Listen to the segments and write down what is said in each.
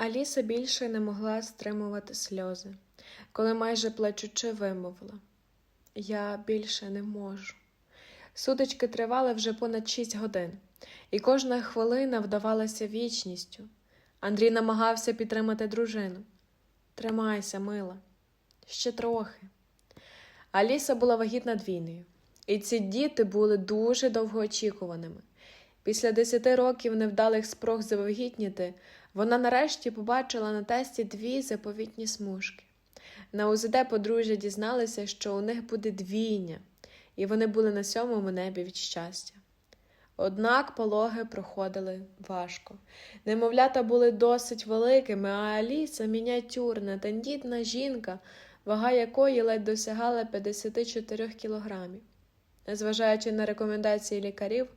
Аліса більше не могла стримувати сльози, коли майже плачучи вимовила Я більше не можу. Сутички тривали вже понад шість годин, і кожна хвилина вдавалася вічністю. Андрій намагався підтримати дружину. Тримайся, мила, ще трохи. Аліса була вагітна двійнею, і ці діти були дуже довгоочікуваними. Після десяти років невдалих спрог завагітніти, вона нарешті побачила на тесті дві заповітні смужки. На УЗД подружжя дізналися, що у них буде двійня, і вони були на сьомому небі від щастя. Однак пологи проходили важко. Немовлята були досить великими, а Аліса мініатюрна, тендітна жінка, вага якої ледь досягала 54 кілограмів. Незважаючи на рекомендації лікарів,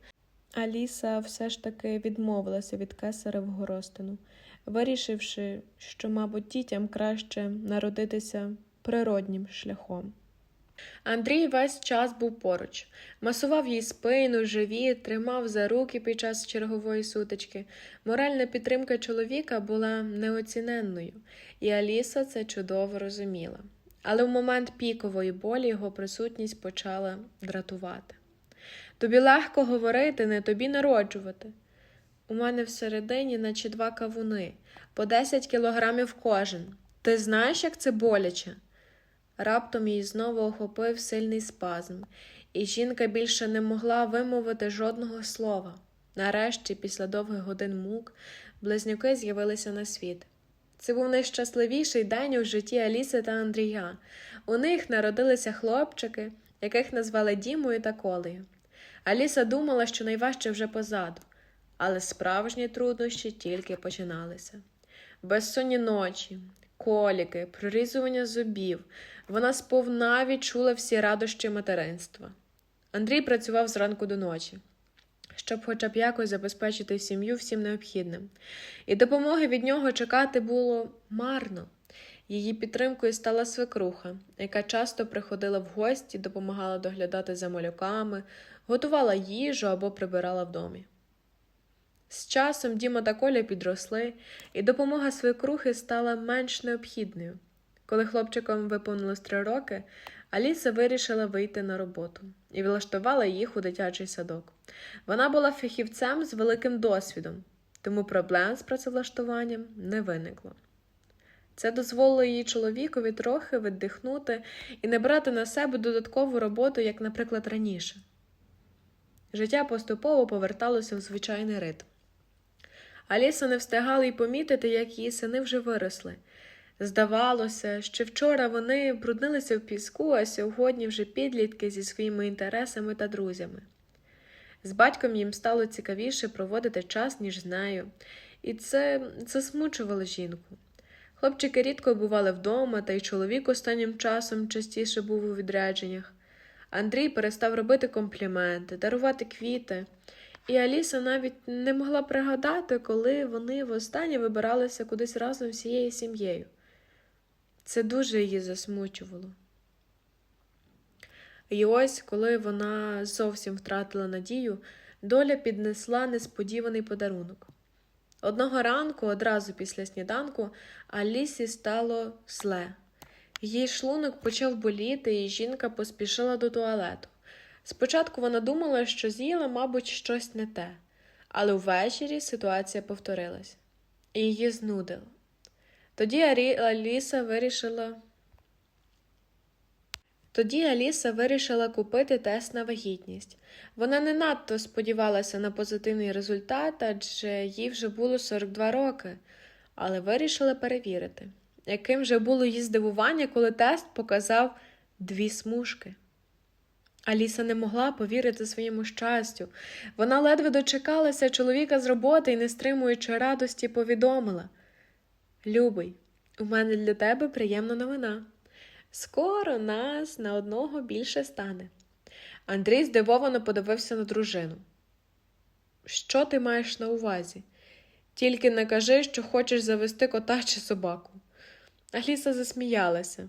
Аліса все ж таки відмовилася від кесаревого розтину, вирішивши, що, мабуть, дітям краще народитися природнім шляхом. Андрій весь час був поруч, масував їй спину, живіт, тримав за руки під час чергової сутички. Моральна підтримка чоловіка була неоціненною, і Аліса це чудово розуміла. Але в момент пікової болі його присутність почала дратувати. Тобі легко говорити, не тобі народжувати. У мене всередині, наче два кавуни, по 10 кілограмів кожен. Ти знаєш, як це боляче? Раптом її знову охопив сильний спазм, і жінка більше не могла вимовити жодного слова. Нарешті, після довгих годин мук, близнюки з'явилися на світ. Це був найщасливіший день у житті Аліси та Андрія. У них народилися хлопчики, яких назвали Дімою та Колею. Аліса думала, що найважче вже позаду, але справжні труднощі тільки починалися. Безсонні ночі, коліки, прорізування зубів. Вона сповна відчула всі радощі материнства. Андрій працював зранку до ночі, щоб хоча б якось забезпечити сім'ю всім необхідним, і допомоги від нього чекати було марно. Її підтримкою стала свекруха, яка часто приходила в гості, допомагала доглядати за малюками, готувала їжу або прибирала в домі. З часом Діма та Коля підросли, і допомога свекрухи стала менш необхідною. Коли хлопчикам виповнилось три роки, Аліса вирішила вийти на роботу і влаштувала їх у дитячий садок. Вона була фахівцем з великим досвідом, тому проблем з працевлаштуванням не виникло. Це дозволило її чоловікові трохи віддихнути і не брати на себе додаткову роботу, як, наприклад, раніше. Життя поступово поверталося в звичайний ритм. Аліса не встигала й помітити, як її сини вже виросли. Здавалося, що вчора вони бруднилися в піску, а сьогодні вже підлітки зі своїми інтересами та друзями. З батьком їм стало цікавіше проводити час, ніж з нею, і це засмучувало жінку. Хлопчики рідко бували вдома, та й чоловік останнім часом частіше був у відрядженнях. Андрій перестав робити компліменти, дарувати квіти, і Аліса навіть не могла пригадати, коли вони востаннє вибиралися кудись разом всією сім'єю. Це дуже її засмучувало. І ось, коли вона зовсім втратила надію, доля піднесла несподіваний подарунок. Одного ранку, одразу після сніданку, Алісі стало зле. Її шлунок почав боліти, і жінка поспішила до туалету. Спочатку вона думала, що з'їла, мабуть, щось не те, але ввечері ситуація повторилась, і її знудило. Тоді. Аліса вирішила. Тоді Аліса вирішила купити тест на вагітність. Вона не надто сподівалася на позитивний результат, адже їй вже було 42 роки, але вирішила перевірити, яким же було її здивування, коли тест показав дві смужки. Аліса не могла повірити своєму щастю. Вона ледве дочекалася чоловіка з роботи і, не стримуючи радості, повідомила Любий, у мене для тебе приємна новина. Скоро нас на одного більше стане. Андрій здивовано подивився на дружину. Що ти маєш на увазі? Тільки не кажи, що хочеш завести кота чи собаку. Аліса засміялася.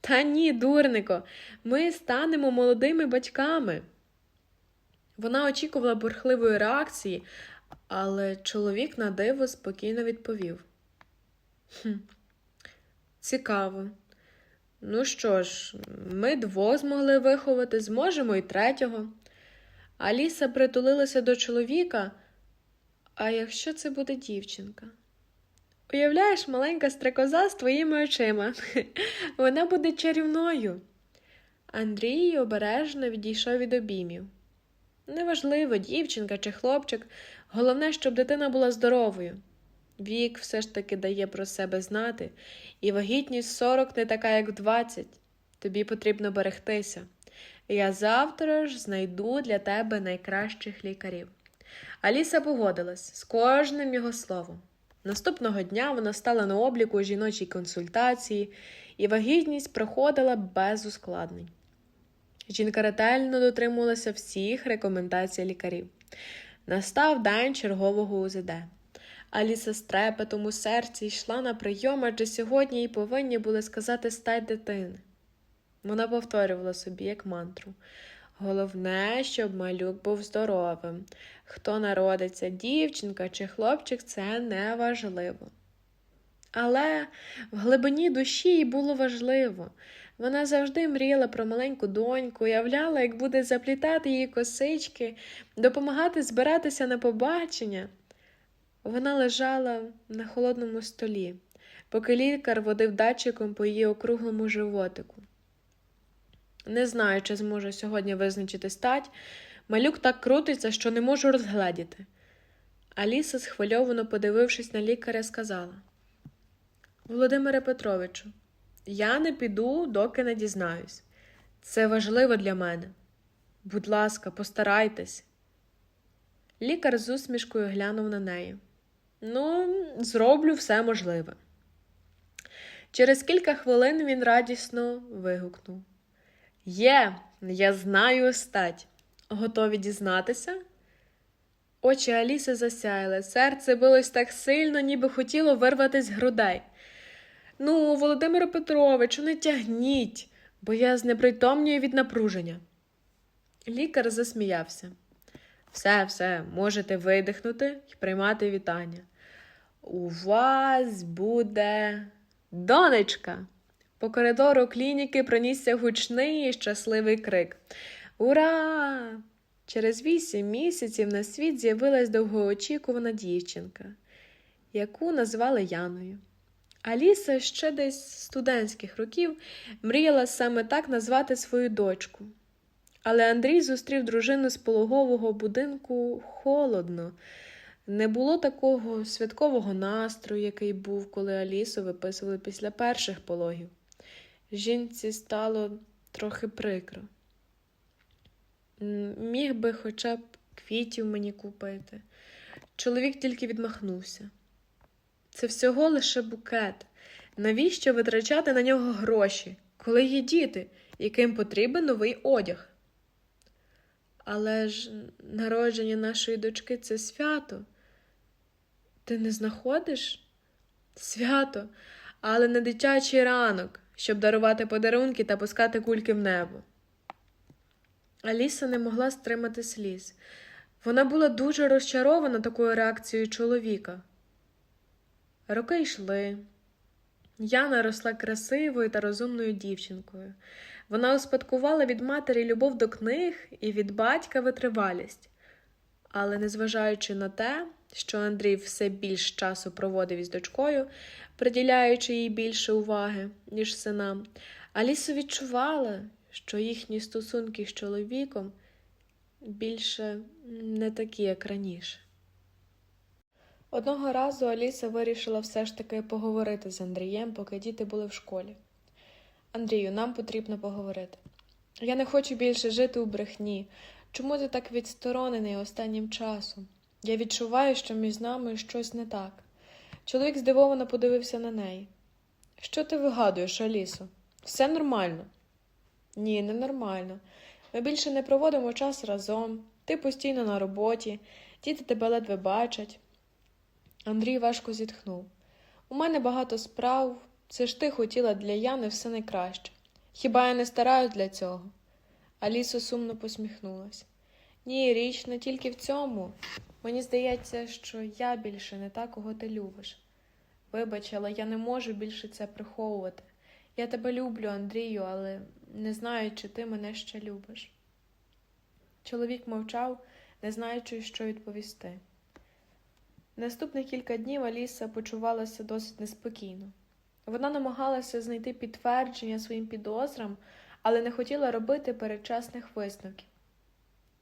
Та ні, дурнико, ми станемо молодими батьками. Вона очікувала бурхливої реакції, але чоловік на диво спокійно відповів Хм. Цікаво. Ну що ж, ми двох змогли виховати, зможемо і третього. Аліса притулилася до чоловіка. А якщо це буде дівчинка? Уявляєш, маленька стрекоза з твоїми очима. Вона буде чарівною. Андрій обережно відійшов від обіймів. Неважливо, дівчинка чи хлопчик, головне, щоб дитина була здоровою. Вік все ж таки дає про себе знати, і вагітність 40 не така, як в 20. Тобі потрібно берегтися. Я завтра ж знайду для тебе найкращих лікарів. Аліса погодилась з кожним його словом. Наступного дня вона стала на обліку у жіночій консультації, і вагітність проходила без ускладнень. Жінка ретельно дотримувалася всіх рекомендацій лікарів. Настав день чергового УЗД. Аліса з трепетом у серці йшла на прийом, адже сьогодні їй повинні були сказати стать дитини. Вона повторювала собі як мантру. Головне, щоб малюк був здоровим. Хто народиться, дівчинка чи хлопчик, це не важливо. Але в глибині душі їй було важливо. Вона завжди мріяла про маленьку доньку, уявляла, як буде заплітати її косички, допомагати збиратися на побачення. Вона лежала на холодному столі, поки лікар водив датчиком по її округлому животику. Не знаю, чи зможу сьогодні визначити стать. Малюк так крутиться, що не можу розгледіти. Аліса, схвильовано подивившись на лікаря, сказала: Володимире Петровичу, я не піду, доки не дізнаюсь. Це важливо для мене. Будь ласка, постарайтесь. Лікар з усмішкою глянув на неї. Ну, зроблю все можливе. Через кілька хвилин він радісно вигукнув. Є, я знаю стать. Готові дізнатися? Очі Аліси засяяли, серце билось так сильно, ніби хотіло вирватися з грудей. Ну, Володимире Петровичу, не тягніть, бо я знепритомнюю від напруження. Лікар засміявся. Все, все, можете видихнути і приймати вітання. У вас буде донечка. По коридору клініки пронісся гучний і щасливий крик. Ура! Через вісім місяців на світ з'явилась довгоочікувана дівчинка, яку назвали Яною. Аліса ще десь з студентських років мріяла саме так назвати свою дочку. Але Андрій зустрів дружину з пологового будинку холодно. Не було такого святкового настрою, який був, коли Алісу виписували після перших пологів. Жінці стало трохи прикро. Міг би хоча б квітів мені купити. Чоловік тільки відмахнувся. Це всього лише букет. Навіщо витрачати на нього гроші, коли є діти, яким потрібен новий одяг? Але ж народження нашої дочки це свято. Ти не знаходиш? Свято, але не дитячий ранок, щоб дарувати подарунки та пускати кульки в небо. Аліса не могла стримати сліз. Вона була дуже розчарована такою реакцією чоловіка. Роки йшли. Яна росла красивою та розумною дівчинкою. Вона успадкувала від матері любов до книг і від батька витривалість. Але, незважаючи на те, що Андрій все більш часу проводив із дочкою, приділяючи їй більше уваги, ніж синам, Аліса відчувала, що їхні стосунки з чоловіком більше не такі, як раніше. Одного разу Аліса вирішила все ж таки поговорити з Андрієм, поки діти були в школі. Андрію, нам потрібно поговорити. Я не хочу більше жити у брехні. Чому ти так відсторонений останнім часом? Я відчуваю, що між нами щось не так. Чоловік здивовано подивився на неї. Що ти вигадуєш, Алісо? Все нормально. Ні, не нормально. Ми більше не проводимо час разом, ти постійно на роботі, діти тебе ледве бачать. Андрій важко зітхнув. У мене багато справ, це ж ти хотіла для Яни все найкраще. Хіба я не стараюсь для цього? Аліса сумно посміхнулась. Ні, річ не тільки в цьому. Мені здається, що я більше не та, кого ти любиш. Вибач, але я не можу більше це приховувати. Я тебе люблю, Андрію, але не знаю, чи ти мене ще любиш. Чоловік мовчав, не знаючи, що відповісти. Наступних кілька днів Аліса почувалася досить неспокійно. Вона намагалася знайти підтвердження своїм підозрам, але не хотіла робити передчасних висновків.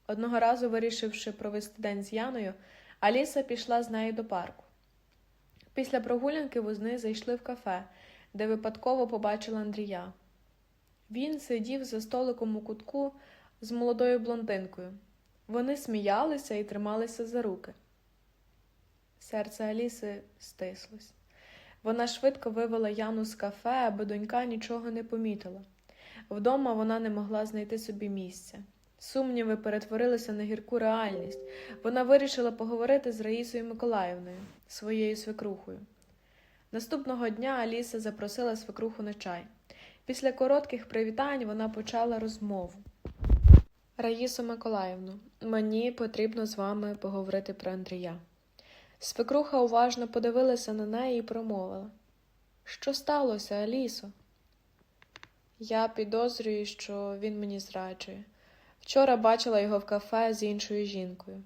Одного разу, вирішивши провести день з Яною, Аліса пішла з нею до парку. Після прогулянки возни зайшли в кафе, де випадково побачила Андрія. Він сидів за столиком у кутку з молодою блондинкою. Вони сміялися і трималися за руки. Серце Аліси стислось. Вона швидко вивела Яну з кафе, аби донька нічого не помітила. Вдома вона не могла знайти собі місця. Сумніви перетворилися на гірку реальність. Вона вирішила поговорити з Раїсою Миколаївною, своєю свекрухою. Наступного дня Аліса запросила свекруху на чай. Після коротких привітань вона почала розмову. Раїсо Миколаївну, мені потрібно з вами поговорити про Андрія. Свекруха уважно подивилася на неї і промовила Що сталося, Алісо? Я підозрюю, що він мені зраджує. Вчора бачила його в кафе з іншою жінкою.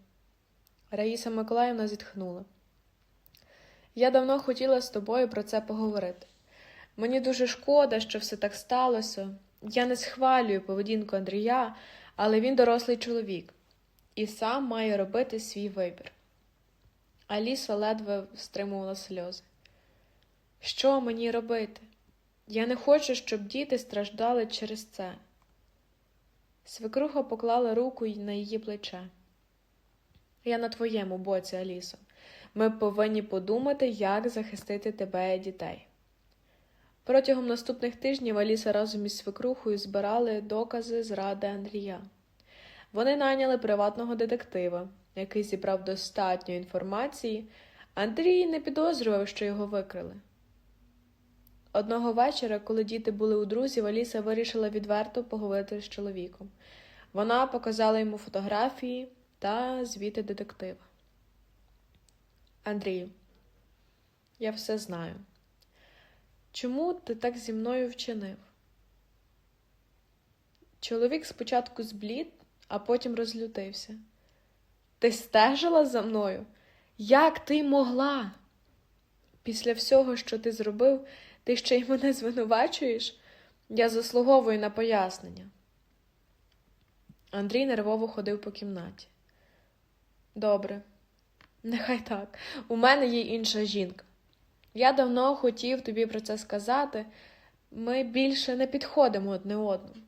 Раїса Миколаївна зітхнула. Я давно хотіла з тобою про це поговорити. Мені дуже шкода, що все так сталося. Я не схвалюю поведінку Андрія, але він дорослий чоловік і сам має робити свій вибір. Аліса ледве стримувала сльози. Що мені робити? Я не хочу, щоб діти страждали через це. Свекруха поклала руку на її плече. Я на твоєму боці, Алісо. Ми повинні подумати, як захистити тебе і дітей. Протягом наступних тижнів Аліса разом із свекрухою збирали докази зради Андрія. Вони найняли приватного детектива, який зібрав достатньо інформації. Андрій не підозрював, що його викрили. Одного вечора, коли діти були у друзів, Аліса вирішила відверто поговорити з чоловіком. Вона показала йому фотографії та звіти детектива. Андрію, я все знаю. Чому ти так зі мною вчинив? Чоловік спочатку зблід, а потім розлютився. Ти стежила за мною? Як ти могла? Після всього, що ти зробив, ти ще й мене звинувачуєш? Я заслуговую на пояснення. Андрій нервово ходив по кімнаті. Добре, нехай так. У мене є інша жінка. Я давно хотів тобі про це сказати. Ми більше не підходимо одне одному.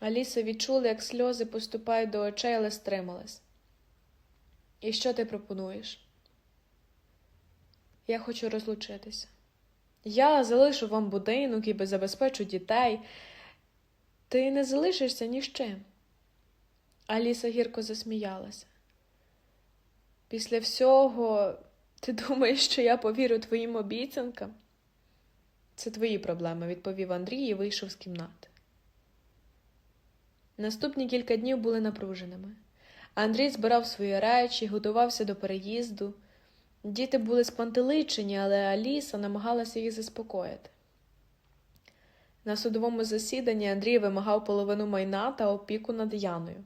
Аліса відчула, як сльози поступають до очей, але стрималась. І що ти пропонуєш? Я хочу розлучитися. Я залишу вам будинок і забезпечу дітей. Ти не залишишся ні з чим. Аліса гірко засміялася. Після всього ти думаєш, що я повірю твоїм обіцянкам? Це твої проблеми, відповів Андрій і вийшов з кімнати. Наступні кілька днів були напруженими. Андрій збирав свої речі, готувався до переїзду. Діти були спантеличені, але Аліса намагалася їх заспокоїти. На судовому засіданні Андрій вимагав половину майна та опіку над Яною.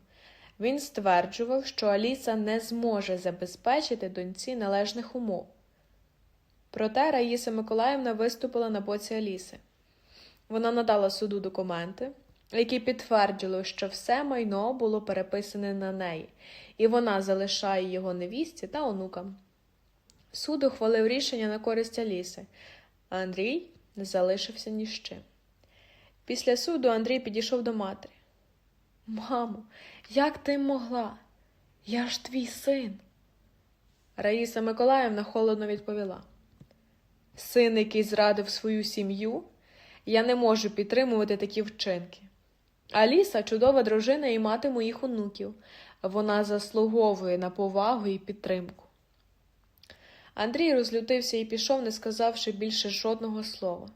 Він стверджував, що Аліса не зможе забезпечити доньці належних умов. Проте Раїса Миколаївна виступила на боці Аліси. Вона надала суду документи, які підтвердили, що все майно було переписане на неї, і вона залишає його невістці та онукам. Суд ухвалив рішення на користь Аліси, а Андрій не залишився ні з чим. Після суду Андрій підійшов до матері. Мамо, як ти могла? Я ж твій син. Раїса Миколаївна холодно відповіла. Син, який зрадив свою сім'ю, я не можу підтримувати такі вчинки. Аліса чудова дружина і мати моїх онуків. Вона заслуговує на повагу і підтримку. Андрій розлютився і пішов, не сказавши більше жодного слова.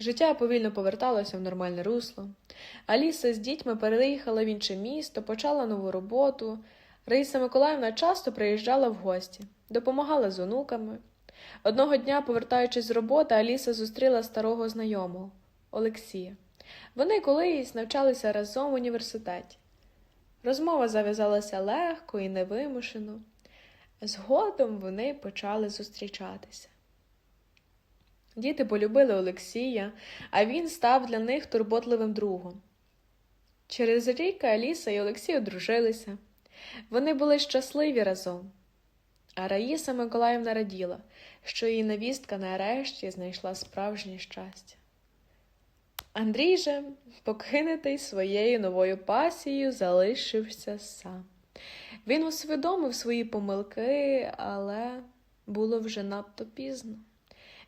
Життя повільно поверталося в нормальне русло. Аліса з дітьми переїхала в інше місто, почала нову роботу, Раїса Миколаївна часто приїжджала в гості, допомагала з онуками. Одного дня, повертаючись з роботи, Аліса зустріла старого знайомого Олексія. Вони колись навчалися разом в університеті. Розмова зав'язалася легко і невимушено. Згодом вони почали зустрічатися. Діти полюбили Олексія, а він став для них турботливим другом. Через рік Аліса і Олексій одружилися. Вони були щасливі разом. А Раїса Миколаївна раділа, що її невістка нарешті знайшла справжнє щастя. Андрій же, покинутий своєю новою пасією, залишився сам. Він усвідомив свої помилки, але було вже надто пізно.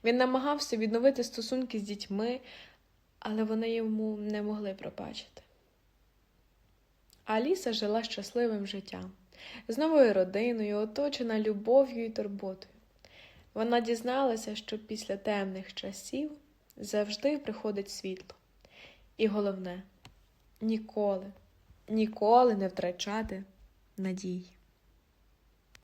Він намагався відновити стосунки з дітьми, але вони йому не могли пробачити. Аліса жила щасливим життям, з новою родиною, оточена любов'ю і турботою. Вона дізналася, що після темних часів завжди приходить світло. І головне ніколи, ніколи не втрачати надії.